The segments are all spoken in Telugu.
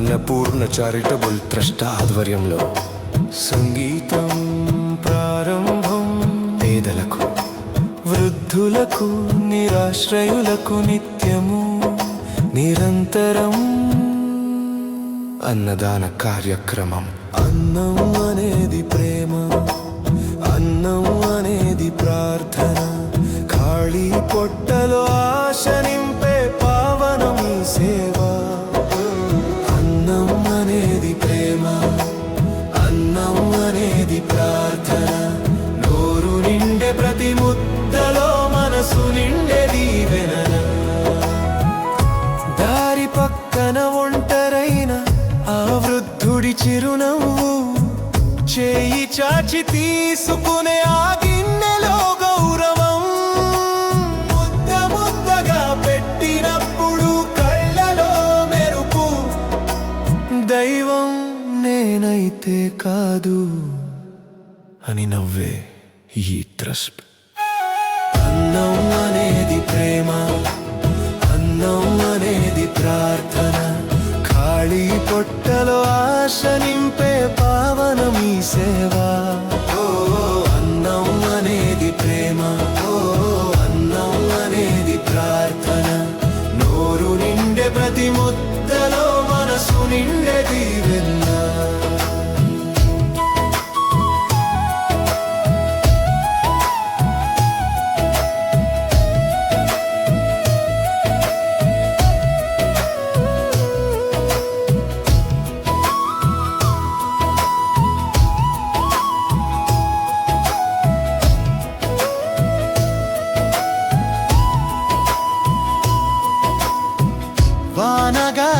అన్నపూర్ణ చారిటబుల్ ట్రస్ట్ ఆధ్వర్యంలో సంగీతం ప్రారంభం. పేదలకు వృద్ధులకు నిరాశ్రయులకు నిత్యము నిరంతరం అన్నదాన కార్యక్రమం. అన్నం అనేది ప్రేమ అన్నం అనేది ప్రార్థన. ఖాళీ పొట్టలో ఆశ నింపే తీసుకునే ఆ గిన్నెలో గౌరవం ముద్ద ముద్దగా పెట్టినప్పుడు కళ్ళలో మెరుపు. దైవం నేనైతే కాదు అని నవ్వే ఈ ట్రస్ట్. అన్నం అనేది ప్రేమ అన్నం అనేది ప్రార్థన. ఖాళీ పొట్టలో ఆశ నింపే పావనం ఈ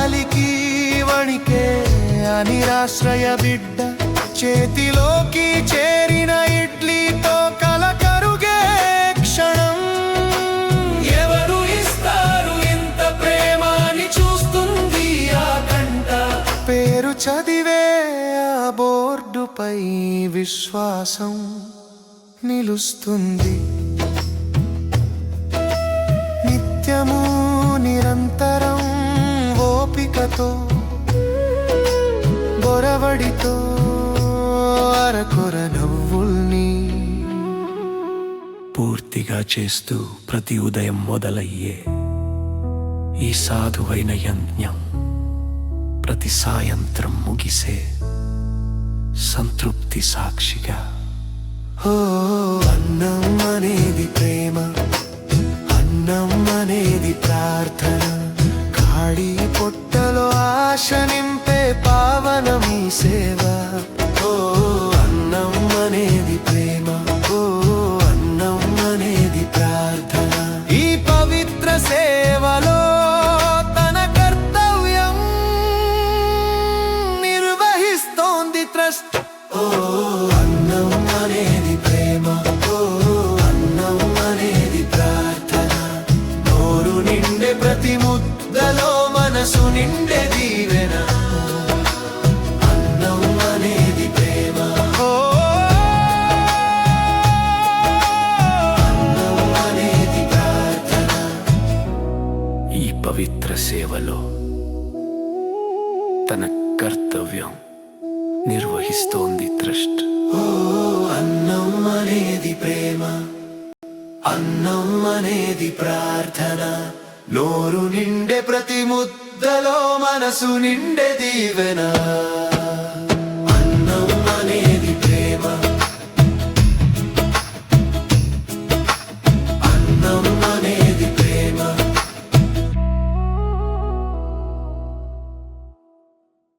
వానగాలికి వణికే అనిరాశ్రయ బిడ్డ. చేతిలోకి చేరిన ఇడ్లీతో కల కరుగే క్షణం. ఎవరు ఇస్తారు ఇంత ప్రేమ అని చూస్తుంది ఆ కంట? పేరు చదివే ఆ బోర్డుపై విశ్వాసం నిలుస్తుంది. ఓపికతో బొరవడితో అరకొర నవ్వుల్ని పూర్తిగా చేస్తూ ప్రతి ఉదయం మొదలయ్యే ఈ సాధువైన యజ్ఞం ప్రతి సాయంత్రం ముగిసే సంతృప్తి సాక్షిగా. ఓ ఆశ నింపే పావనం ఈ సేవ. ఓ అన్నం అనేది ప్రేమ. ఓ అన్నం అనేది ప్రార్థన. ఈ పవిత్ర సేవలో తన కర్తవ్యం నిర్వహిస్తోంది ట్రస్ట్ ఓ అన్నం అనేది ప్రేమ. ఓ అన్నం అనేది ప్రార్థన. నోరు నిండే ప్రతి ముద్దలో మనసు నిండే పవిత్ర సేవలో తన కర్తవ్యం నిర్వహిస్తోంది ట్రస్ట్ ఓ అన్నం అనేది ప్రేమ అన్నం అనేది ప్రార్థన. నోరు నిండే ప్రతి ముద్దలో మనసు నిండే దీవెనా.